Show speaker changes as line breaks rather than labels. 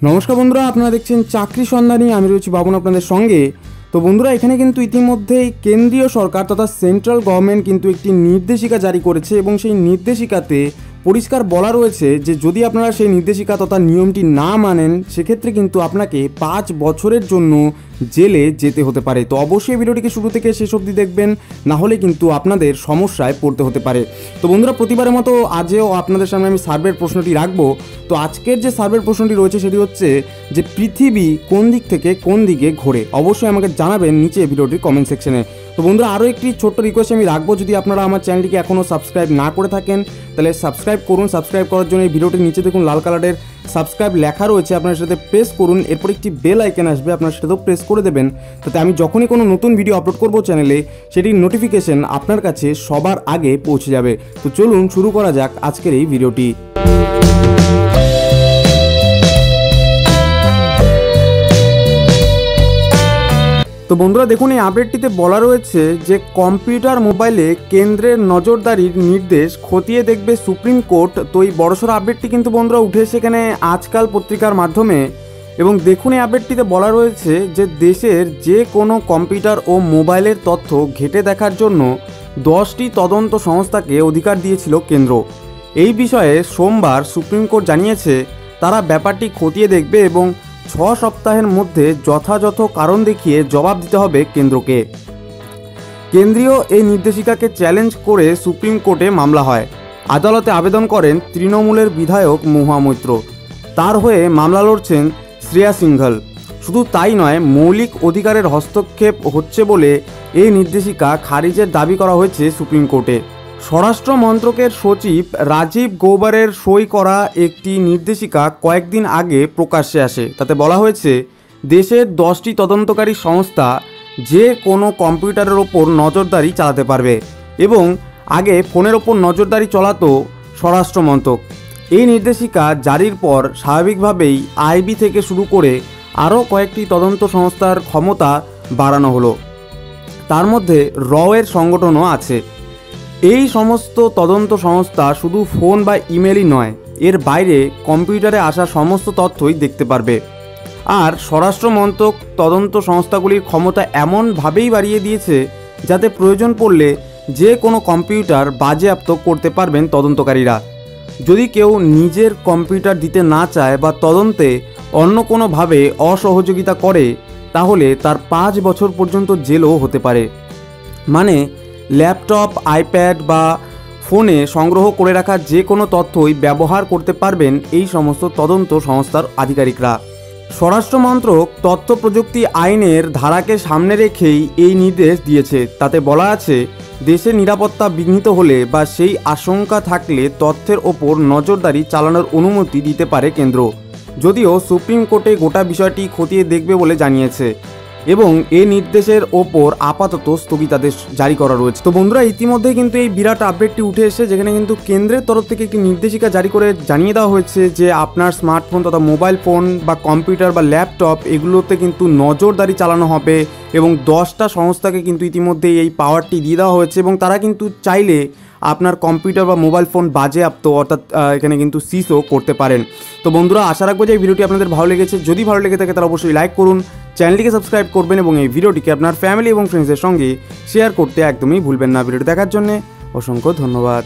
নমস্কার বন্ধুরা, আপনারা দেখছেন চাকরি সন্ধানী। আমি রয়েছি বাবন আপনাদের সঙ্গে। তো বন্ধুরা, এখানে কিন্তু ইতিমধ্যেই কেন্দ্রীয় সরকার তথা সেন্ট্রাল গভর্নমেন্ট কিন্তু একটি নির্দেশিকা জারি করেছে এবং সেই নির্দেশিকাতে পরিষ্কার বলা রয়েছে যে যদি আপনারা সেই নির্দেশিকা তথা নিয়মটি না মানেন, সেক্ষেত্রে কিন্তু আপনাকে পাঁচ বছরের জন্য জেলে যেতে হতে পারে। তো অবশ্যই ভিডিওটিকে শুরু থেকে শেষ অবধি দেখবেন, না হলে কিন্তু আপনাদের সমস্যায় পড়তে হতে পারে। তো বন্ধুরা, প্রতিবারের মতো আজও আপনাদের সামনে আমি সার্ভের প্রশ্নটি রাখব। তো আজকের যে সার্ভের প্রশ্নটি রয়েছে, সেটি হচ্ছে যে পৃথিবী কোন দিক থেকে কোন দিকে ঘোরে? অবশ্যই আমাকে জানাবেন নিচে ভিডিওটির কমেন্ট সেকশনে তো বন্ধুরা, আরও একটি ছোট্ট রিকোয়েস্ট আমি রাখব, যদি আপনারা আমার চ্যানেলটিকে এখনও সাবস্ক্রাইব না করে থাকেন, তাহলে সাবস্ক্রাইব করুন সাবস্ক্রাইব করার জন্য এই ভিডিওটির নিচে দেখুন লাল কালারের সাবস্ক্রাইব লেখা রয়েছে, আপনার সাথে প্রেস করুন, এরপর একটি বেল আইকন আসবে, আপনার সাথেও প্রেস করে দেবেন। তাতে আমি যখনই কোনো নতুন ভিডিও আপলোড করব চ্যানেলে সেটির নোটিফিকেশন আপনার কাছে সবার আগে পৌঁছে যাবে। তো চলুন শুরু করা যাক আজকের এই ভিডিওটি তো বন্ধুরা দেখুন, এই আপডেটটিতে বলা রয়েছে যে কম্পিউটার মোবাইলে কেন্দ্রের নজরদারির নির্দেশ খতিয়ে দেখবে সুপ্রিম কোর্ট। তো এই বড়সড় আপডেটটি কিন্তু বন্ধুরা উঠে সেখানে আজকাল পত্রিকার মাধ্যমে। এবং দেখুন, এই আপডেটটিতে বলা রয়েছে যে দেশের যে কোনো কম্পিউটার ও মোবাইলের তথ্য ঘেটে দেখার জন্য দশটি তদন্ত সংস্থাকে অধিকার দিয়েছিল কেন্দ্র। এই বিষয়ে সোমবার সুপ্রিম কোর্ট জানিয়েছে, তারা ব্যাপারটি খতিয়ে দেখবে এবং ছ সপ্তাহের মধ্যে যথাযথ কারণ দেখিয়ে জবাব দিতে হবে কেন্দ্রকে। কেন্দ্রীয় এই নির্দেশিকাকে চ্যালেঞ্জ করে সুপ্রিম কোর্টে মামলা হয়। আদালতে আবেদন করেন তৃণমূলের বিধায়ক মহুয়া মৈত্র। তার হয়ে মামলা লড়ছেন শ্রেয়া সিংঘল। শুধু তাই নয়, মৌলিক অধিকারের হস্তক্ষেপ হচ্ছে বলে এই নির্দেশিকা খারিজের দাবি করা হয়েছে সুপ্রিম কোর্টে। স্বরাষ্ট্র মন্ত্রকের সচিব রাজীব গৌবারের সই করা একটি নির্দেশিকা কয়েকদিন আগে প্রকাশ্যে আসে। তাতে বলা হয়েছে, দেশের দশটি তদন্তকারী সংস্থা যে কোনো কম্পিউটারের ওপর নজরদারি চালাতে পারবে এবং আগে ফোনের ওপর নজরদারি চলাতো স্বরাষ্ট্র মন্ত্রক। এই নির্দেশিকা জারির পর স্বাভাবিকভাবেই আইবি থেকে শুরু করে আরও কয়েকটি তদন্ত সংস্থার ক্ষমতা বাড়ানো হলো। তার মধ্যে র এর সংগঠনও আছে। এই সমস্ত তদন্ত সংস্থা শুধু ফোন বা ইমেলই নয়, এর বাইরে কম্পিউটারে আসা সমস্ত তথ্যই দেখতে পারবে। আর স্বরাষ্ট্র মন্ত্রক তদন্ত সংস্থাগুলির ক্ষমতা এমনভাবেই বাড়িয়ে দিয়েছে যাতে প্রয়োজন পড়লে যে কোনো কম্পিউটার বাজেয়াপ্ত করতে পারবেন তদন্তকারীরা। যদি কেউ নিজের কম্পিউটার দিতে না চায় বা তদন্তে অন্য কোনোভাবে অসহযোগিতা করে, তাহলে তার পাঁচ বছর পর্যন্ত জেলও হতে পারে। মানে ল্যাপটপ, আইপ্যাড বা ফোনে সংগ্রহ করে রাখা যে কোনো তথ্যই ব্যবহার করতে পারবেন এই সমস্ত তদন্ত সংস্থার আধিকারিকরা। স্বরাষ্ট্র মন্ত্রক তথ্য প্রযুক্তি আইনের ধারাকে সামনে রেখেই এই নির্দেশ দিয়েছে। তাতে বলা আছে দেশের নিরাপত্তা বিঘ্নিত হলে বা সেই আশঙ্কা থাকলে তথ্যের ওপর নজরদারি চালানোর অনুমতি দিতে পারে কেন্দ্র। যদিও সুপ্রিম কোর্টে গোটা বিষয়টি খতিয়ে দেখবে বলে জানিয়েছে। এবং এই নির্দেশের ওপর আপাতত স্থগিতাদেশ জারি করা রয়েছে। তো বন্ধুরা ইতিমধ্যে কিন্তু এই বিরাট আপডেটটি উঠে এসে যেখানে কিন্তু কেন্দ্রের তরফ থেকে একটি নির্দেশিকা জারি করে জানিয়ে দেওয়া হয়েছে যে আপনার স্মার্টফোন তথা মোবাইল ফোন বা কম্পিউটার বা ল্যাপটপ এগুলোতে কিন্তু নজরদারি চালানো হবে এবং দশটা সংস্থাকে কিন্তু ইতিমধ্যে এই পাওয়ারটি দিয়ে দেওয়া হয়েছে এবং তারা কিন্তু চাইলে আপনার কম্পিউটার বা মোবাইল ফোন বাজেয়াপ্ত অর্থাৎ এখানে কিন্তু সিসও করতে পারেন। তো বন্ধুরা, আশা রাখব যে এই ভিডিওটি আপনাদের ভালো লেগেছে। যদি ভালো লেগে থাকে, তাহলে অবশ্যই লাইক করুন। চ্যানেলটিকে সাবস্ক্রাইব করবেন এবং এই ভিডিওটিকে আপনার ফ্যামিলি এবং ফ্রেন্ডসের সঙ্গে শেয়ার করতে একদমই ভুলবেন না। ভিডিওটি দেখার জন্য অসংখ্য ধন্যবাদ।